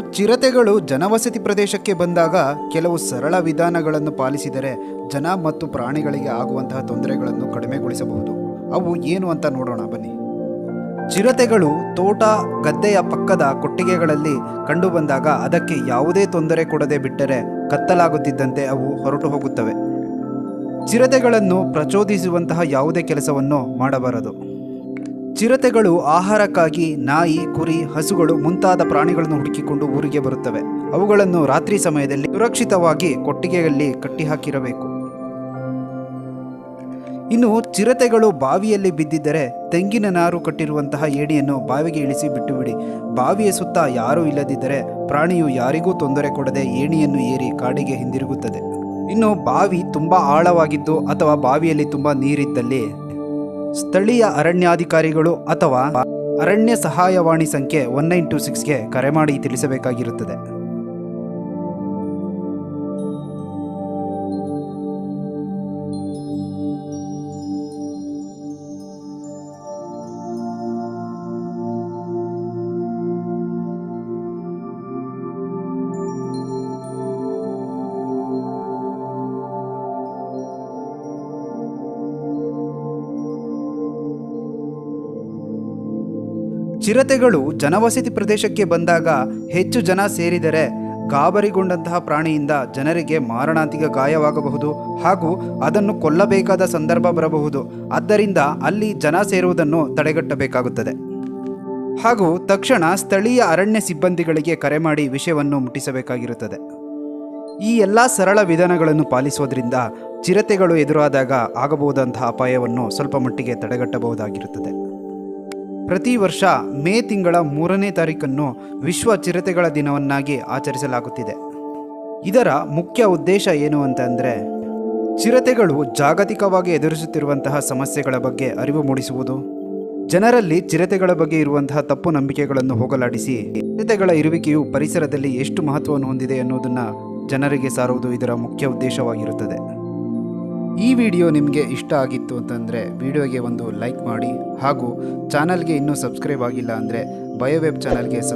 ಚಿರತೆಗಳು ಜನವಸತಿ ಪ್ರದೇಶಕ್ಕೆ ಬಂದಾಗ ಕೆಲವು ಸರಳ ವಿಧಾನಗಳನ್ನು ಪಾಲಿಸಿದರೆ ಜನ ಮತ್ತು ಪ್ರಾಣಿಗಳಿಗೆ ಆಗುವಂತಹ ತೊಂದರೆಗಳನ್ನು ಕಡಿಮೆಗೊಳಿಸಬಹುದು. ಅವು ಏನು ಅಂತ ನೋಡೋಣ, ಬನ್ನಿ. ಚಿರತೆಗಳು ತೋಟ, ಗದ್ದೆಯ ಪಕ್ಕದ ಕೊಟ್ಟಿಗೆಗಳಲ್ಲಿ ಕಂಡುಬಂದಾಗ ಅದಕ್ಕೆ ಯಾವುದೇ ತೊಂದರೆ ಕೊಡದೆ ಬಿಟ್ಟರೆ ಕತ್ತಲಾಗುತ್ತಿದ್ದಂತೆ ಅವು ಹೊರಟು ಹೋಗುತ್ತವೆ. ಚಿರತೆಗಳನ್ನು ಪ್ರಚೋದಿಸುವಂತಹ ಯಾವುದೇ ಕೆಲಸವನ್ನು ಮಾಡಬಾರದು. ಚಿರತೆಗಳು ಆಹಾರಕ್ಕಾಗಿ ನಾಯಿ, ಕುರಿ, ಹಸುಗಳು ಮುಂತಾದ ಪ್ರಾಣಿಗಳನ್ನು ಹುಡುಕಿಕೊಂಡು ಊರಿಗೆ ಬರುತ್ತವೆ. ಅವುಗಳನ್ನು ರಾತ್ರಿ ಸಮಯದಲ್ಲಿ ಸುರಕ್ಷಿತವಾಗಿ ಕೊಟ್ಟಿಗೆಯಲ್ಲಿ ಕಟ್ಟಿಹಾಕಿರಬೇಕು. ಇನ್ನು ಚಿರತೆಗಳು ಬಾವಿಯಲ್ಲಿ ಬಿದ್ದಿದ್ದರೆ ತೆಂಗಿನ ನಾರು ಕಟ್ಟಿರುವಂತಹ ಏಣಿಯನ್ನು ಬಾವಿಗೆ ಇಳಿಸಿ ಬಿಟ್ಟುಬಿಡಿ. ಬಾವಿಯ ಸುತ್ತ ಯಾರೂ ಇಲ್ಲದಿದ್ದರೆ ಪ್ರಾಣಿಯು ಯಾರಿಗೂ ತೊಂದರೆ ಕೊಡದೆ ಏಣಿಯನ್ನು ಏರಿ ಕಾಡಿಗೆ ಹಿಂದಿರುಗುತ್ತದೆ. ಇನ್ನು ಬಾವಿ ತುಂಬಾ ಆಳವಾಗಿದ್ದು ಅಥವಾ ಬಾವಿಯಲ್ಲಿ ತುಂಬಾ ನೀರಿದ್ದಲ್ಲಿ ಸ್ಥಳೀಯ ಅರಣ್ಯಾಧಿಕಾರಿಗಳು ಅಥವಾ ಅರಣ್ಯ ಸಹಾಯವಾಣಿ ಸಂಖ್ಯೆ ಒನ್ ನೈನ್ ಟೂ ಸಿಕ್ಸ್ಗೆ ಕರೆ ಮಾಡಿ ತಿಳಿಸಬೇಕಾಗಿರುತ್ತದೆ. ಚಿರತೆಗಳು ಜನವಸತಿ ಪ್ರದೇಶಕ್ಕೆ ಬಂದಾಗ ಹೆಚ್ಚು ಜನ ಸೇರಿದರೆ ಗಾಬರಿಗೊಂಡಂತಹ ಪ್ರಾಣಿಯಿಂದ ಜನರಿಗೆ ಮಾರಣಾಂತಿಕ ಗಾಯವಾಗಬಹುದು ಹಾಗೂ ಅದನ್ನು ಕೊಲ್ಲಬೇಕಾದ ಸಂದರ್ಭ ಬರಬಹುದು. ಆದ್ದರಿಂದ ಅಲ್ಲಿ ಜನ ಸೇರುವುದನ್ನು ತಡೆಗಟ್ಟಬೇಕಾಗುತ್ತದೆ. ಹಾಗೂ ತಕ್ಷಣ ಸ್ಥಳೀಯ ಅರಣ್ಯ ಸಿಬ್ಬಂದಿಗಳಿಗೆ ಕರೆ ಮಾಡಿ ವಿಷಯವನ್ನು ಮುಟ್ಟಿಸಬೇಕಾಗಿರುತ್ತದೆ. ಈ ಎಲ್ಲ ಸರಳ ವಿಧಾನಗಳನ್ನು ಪಾಲಿಸುವುದರಿಂದ ಚಿರತೆಗಳು ಎದುರಾದಾಗ ಆಗಬಹುದಂತಹ ಅಪಾಯವನ್ನು ಸ್ವಲ್ಪ ಮಟ್ಟಿಗೆ ತಡೆಗಟ್ಟಬಹುದಾಗಿರುತ್ತದೆ. ಪ್ರತಿ ವರ್ಷ ಮೇ ತಿಂಗಳ ಮೂರನೇ ತಾರೀಕನ್ನು ವಿಶ್ವ ಚಿರತೆಗಳ ದಿನವನ್ನಾಗಿ ಆಚರಿಸಲಾಗುತ್ತಿದೆ. ಇದರ ಮುಖ್ಯ ಉದ್ದೇಶ ಏನು ಅಂತಂದರೆ, ಚಿರತೆಗಳು ಜಾಗತಿಕವಾಗಿ ಎದುರಿಸುತ್ತಿರುವಂತಹ ಸಮಸ್ಯೆಗಳ ಬಗ್ಗೆ ಅರಿವು ಮೂಡಿಸುವುದು, ಜನರಲ್ಲಿ ಚಿರತೆಗಳ ಬಗ್ಗೆ ಇರುವಂತಹ ತಪ್ಪು ನಂಬಿಕೆಗಳನ್ನು ಹೋಗಲಾಡಿಸಿ, ಚಿರತೆಗಳ ಇರುವಿಕೆಯು ಪರಿಸರದಲ್ಲಿ ಎಷ್ಟು ಮಹತ್ವವನ್ನು ಹೊಂದಿದೆ ಎನ್ನುವುದನ್ನು ಜನರಿಗೆ ಸಾರುವುದು ಇದರ ಮುಖ್ಯ ಉದ್ದೇಶವಾಗಿರುತ್ತದೆ. ಈ ವಿಡಿಯೋ ನಿಮಗೆ ಇಷ್ಟ ಆಗಿತ್ತು ಅಂತಂದರೆ ವಿಡಿಯೋಗೆ ಒಂದು ಲೈಕ್ ಮಾಡಿ ಹಾಗೂ ಚಾನಲ್ಗೆ ಇನ್ನೂ ಸಬ್ಸ್ಕ್ರೈಬ್ ಆಗಿಲ್ಲ ಅಂದರೆ ಬಯೋವೆಬ್ ಚಾನಲ್ಗೆ